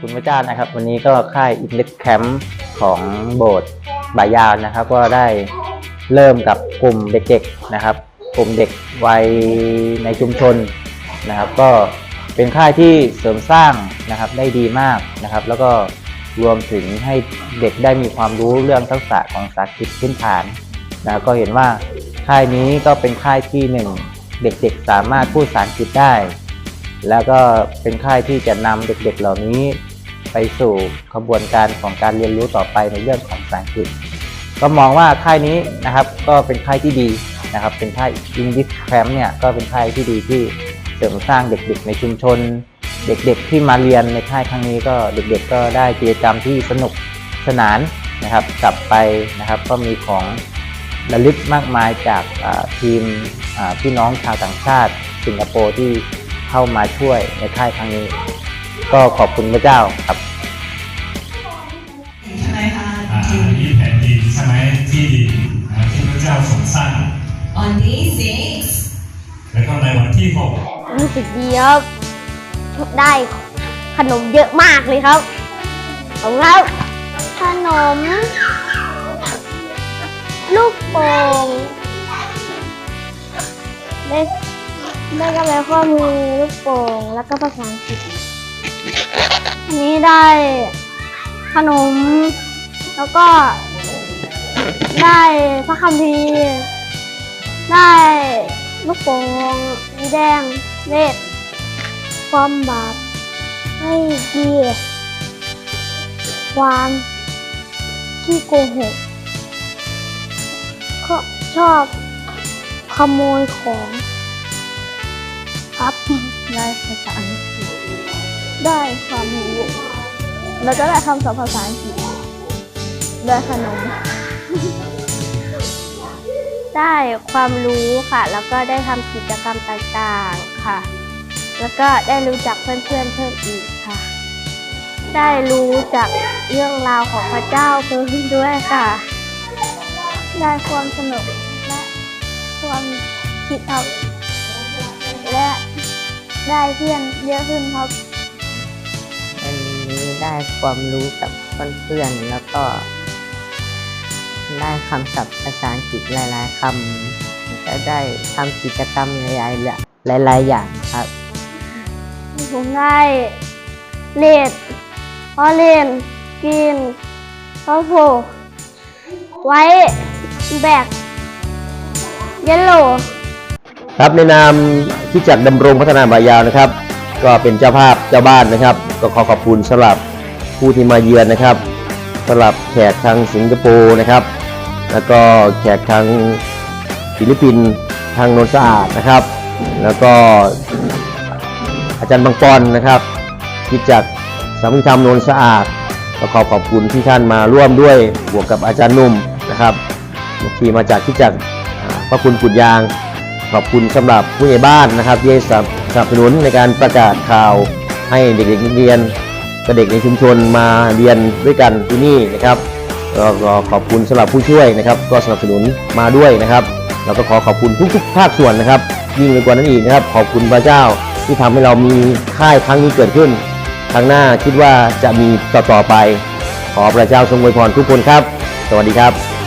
คุณพระเจ้านะครับ วันนี้ก็ค่ายอินเ t แคมป์ของโบสถ์บายาวนะครับ ก็ได้เริ่มกับกลุ่มเด็กๆนะครับ กลุ่มเด็กวัยในชุมชนนะครับ ก็เป็นค่ายที่เสริมสร้างนะครับได้ดีมากนะครับ แล้วก็รวมถึงให้เด็กได้มีความรู้เรื่องทักษะของภาษาอังกฤษพื้นฐานนะก็เห็นว่าค่ายนี้ก็เป็นค่ายที่หนึ่งเด็กๆสามารถพูดภาษาอังกฤษได้ แล้วก็เป็นค่ายที่จะนำเด็กๆเหล่านี้ ไปสู่ขบวนการของการเรียนรู้ต่อไปในเรื่องของภาษาอังกฤษ ก็มองว่าค่ายนี้นะครับก็เป็นค่ายที่ดีนะครับ เป็นค่าย English Camp เนี่ยก็เป็นค่ายที่ดีที่เสริมสร้างเด็กๆ ในชุมชน เด็กๆ ที่มาเรียนในค่ายครั้งนี้ก็เด็กๆ ก็ได้กิจกรรมที่สนุกสนานนะครับ กลับไปนะครับก็มีของระลึกมากมายจากทีมพี่น้องชาวต่างชาติ สิงคโปร์ที่เข้ามาช่วยในค่ายครั้งนี้ ก็ขอบคุณพระเจ้าครับ ใช่ไหมคะ อ่านี่แผ่นดินใช่ไหมที่ดินอ่าที่พระเจ้าทรงสร้าง on day six แล้วก็ในวันที่หกรู้สึกดีครับ ได้ขนมเยอะมากเลยครับขอบคุณครับ ขนม ลูกโป่งได้ได้กระไรข้อมือลูกโป่งแล้วก็ภาษาอังกฤษ อันนี้ได้ขนม แล้วก็ ได้พระคัมภีร์ ได้ลูกโป่งสีแดงเวทความบาปไม่ดีความขี้โกหกก็ชอบขโมยของครับได้ภาษาอังกฤษได้ ความรู้แล้วก็ได้คำศัพท์ภาษาอังกฤษได้ขนม ได้ความรู้ค่ะ แล้วก็ได้ทำกิจกรรมต่างๆค่ะ แล้วก็ได้รู้จักเพื่อนๆเพิ่มอีกค่ะ ได้รู้จักเรื่องราวของพระเจ้าเพิ่มด้วยค่ะ ได้ความสนุกและความคิดครับและได้เพื่อนเยอะขึ้นครับ ได้ความรู้กับเพื่อนๆแล้วก็ ได้คำศัพท์ภาษาอังกฤษหลาย ๆคำแล้วก็ได้ทำกิจกรรมหลายๆหลายๆอย่างครับ ผมได้เล่นพอเล่นกินพอโผไว้แบกเยลโลครับในนามที่จักรดำรงพัฒนาบายาวนะครับ ก็เป็นเจ้าภาพเจ้าบ้านนะครับ ก็ขอขอบคุณสำหรับผู้ที่มาเยือนนะครับสำหรับแขกทางสิงคโปร์นะครับ แล้วก็แขกทางฟิลิปปินส์ทางโนนสะอาดนะครับ แล้วก็อาจารย์บางปอนนะครับที่จักสามิธรรมโนนสะอาดก็ขอขอบคุณที่ท่านมาร่วมด้วยบวกกับอาจารย์นุ่มนะครับที่มาจากที่จักพระคุณกุดยาง ขอบคุณสำหรับผู้ใหญ่บ้านนะครับที่สนับสนุนในการประกาศข่าว ให้เด็กๆนักเรียนกับเด็กในชุมชนมาเรียนด้วยกันที่นี่นะครับก็ก็ขอบคุณสำหรับผู้ช่วยนะครับ ก็สนับสนุนมาด้วยนะครับแล้วก็ขอขอบคุณทุกๆภาคส่วนนะครับ ยิ่งไปกว่านั้นอีกนะครับ ขอบคุณพระเจ้าที่ทำให้เรามีค่ายครั้งนี้เกิดขึ้นครั้งหน้าคิดว่าจะมีต่อๆไป ขอพระเจ้าทรงอวยพรทุกคนครับ สวัสดีครับ